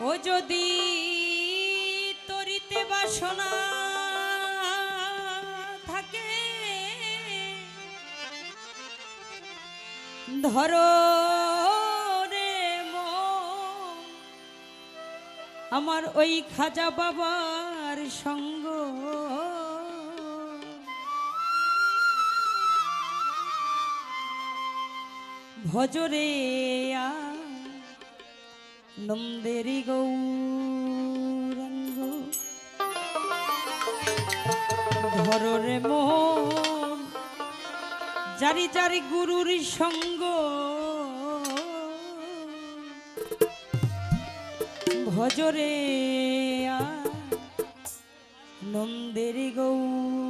ও যদি তরিতে বাসনা থাকে ধরো রে আমার ওই খাজা বাবার সঙ্গ। ভজরে আ নন্দেরি গৌরাঙ্গ ধররে মন জারি জারি গুরুর সঙ্গ ভজরে নন্দেরি গৌরাঙ্গ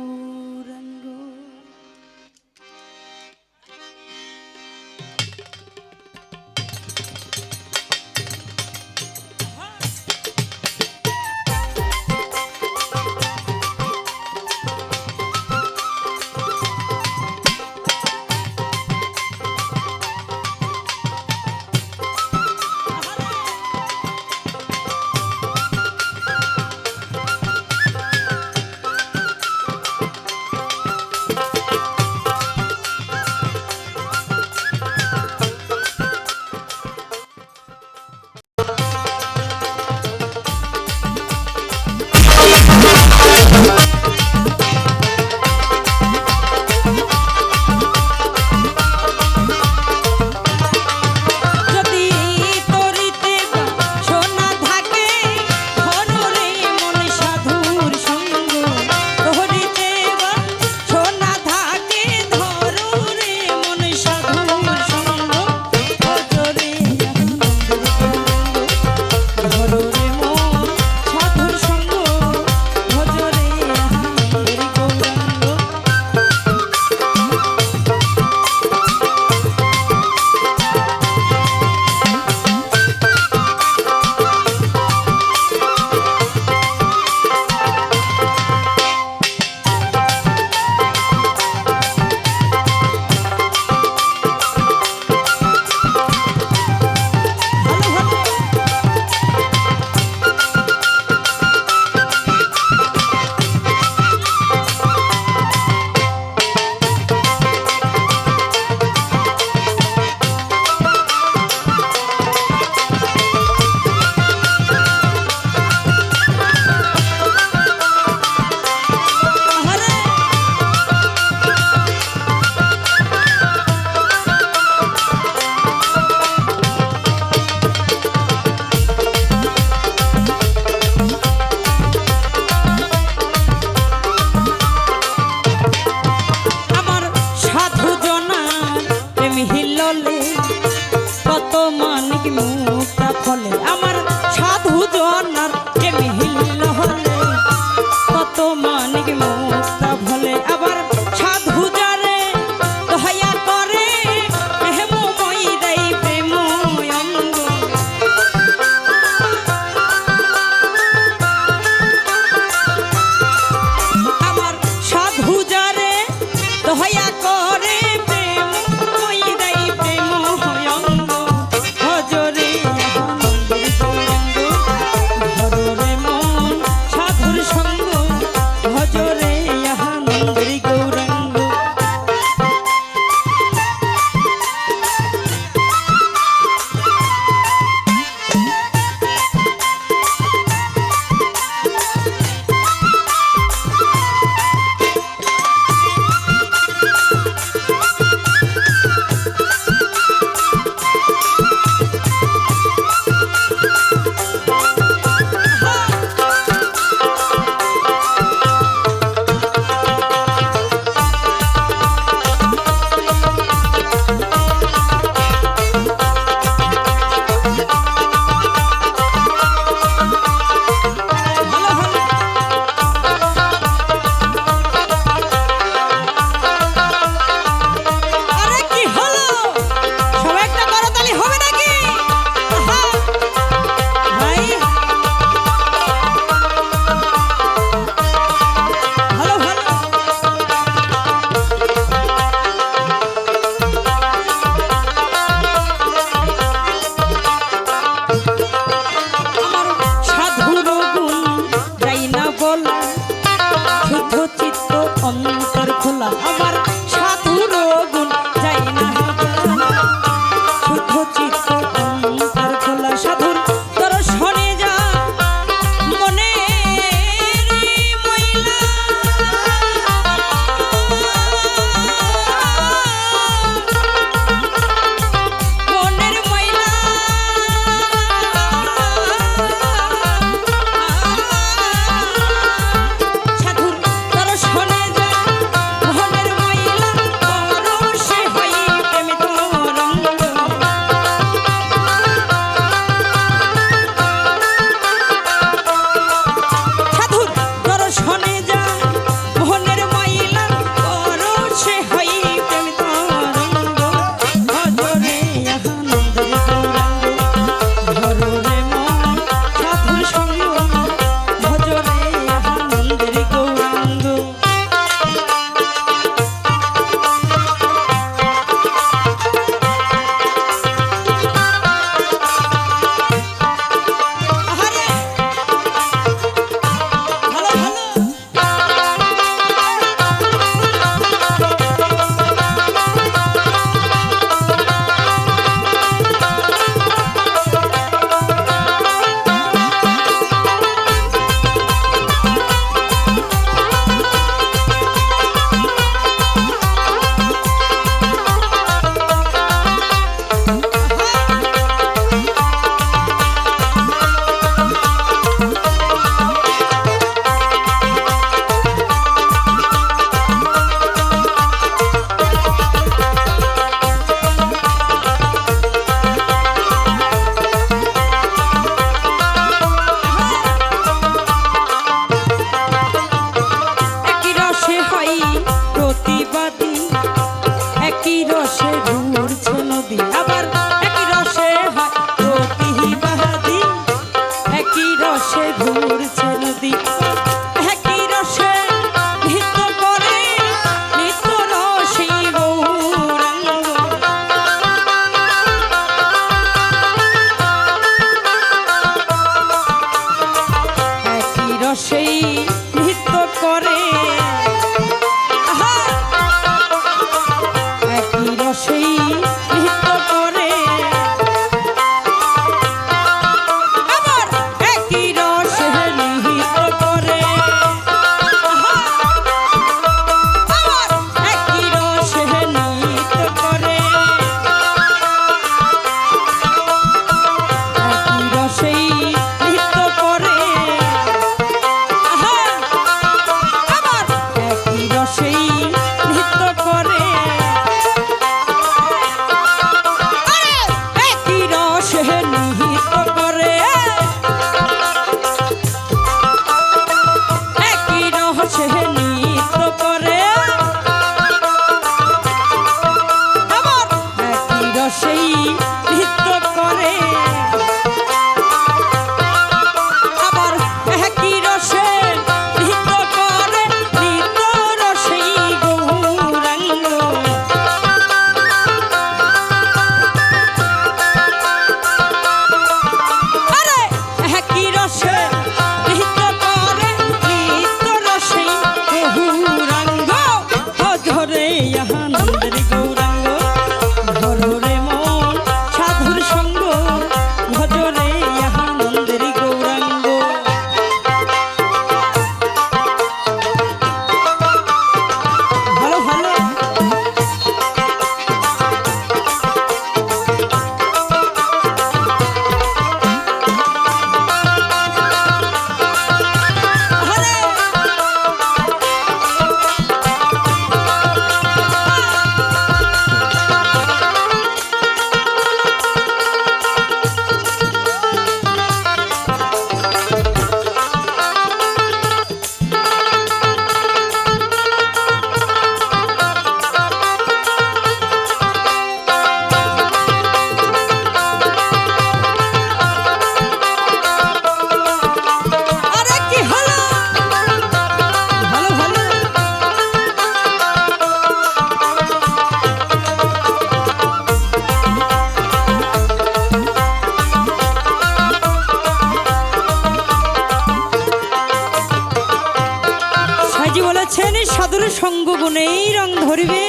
মনেই রং ধরবে।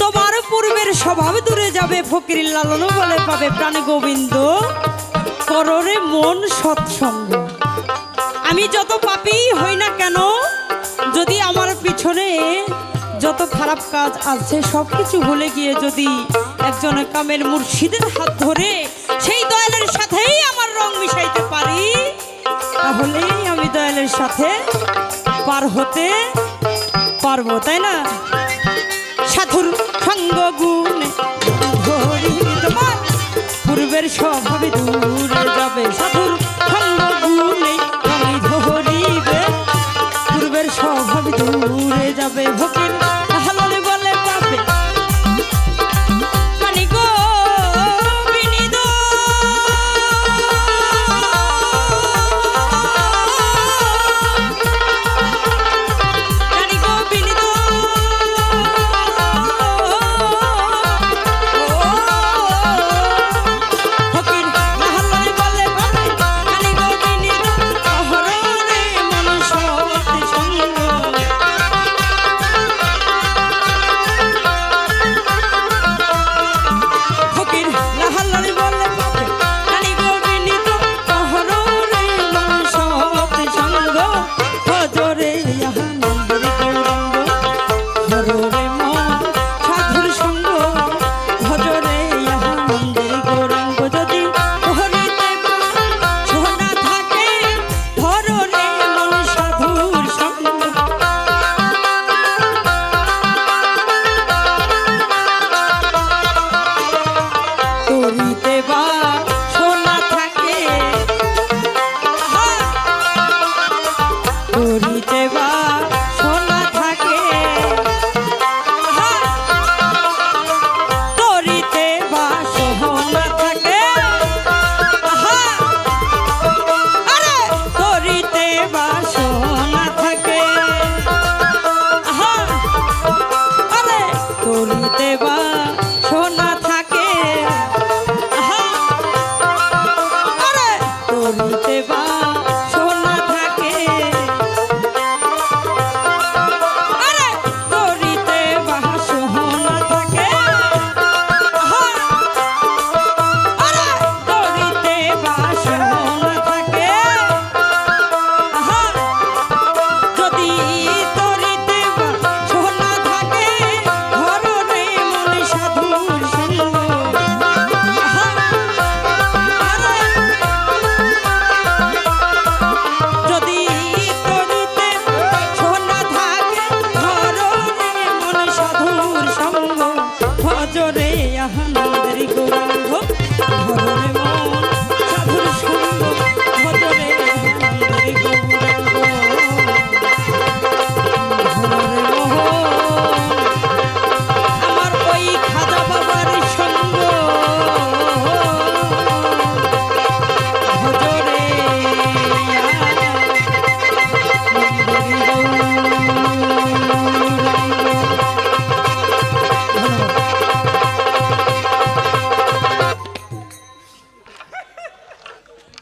তোমার পূর্বের স্বভাব দূরে যাবে, ফকির লালন বলে পাবে প্রাণ গোবিন্দ। কররে মন সৎসঙ্গ। আমি যত পাপি হই না কেন, যদি আমার পিছনে যত খারাপ কাজ আছে সব কিছু ভুলে গিয়ে যদি একজন কামের মুর্শিদের হাত ধরে সেই দয়ালের সাথেই আমার রং মিশাইতে পারি, তাহলেই আমি দয়ালের সাথে পার হতে পারব তাই না? সাধুর সঙ্গ গুণ পূর্বের স্বভাবে দূরে যাবে সাধু।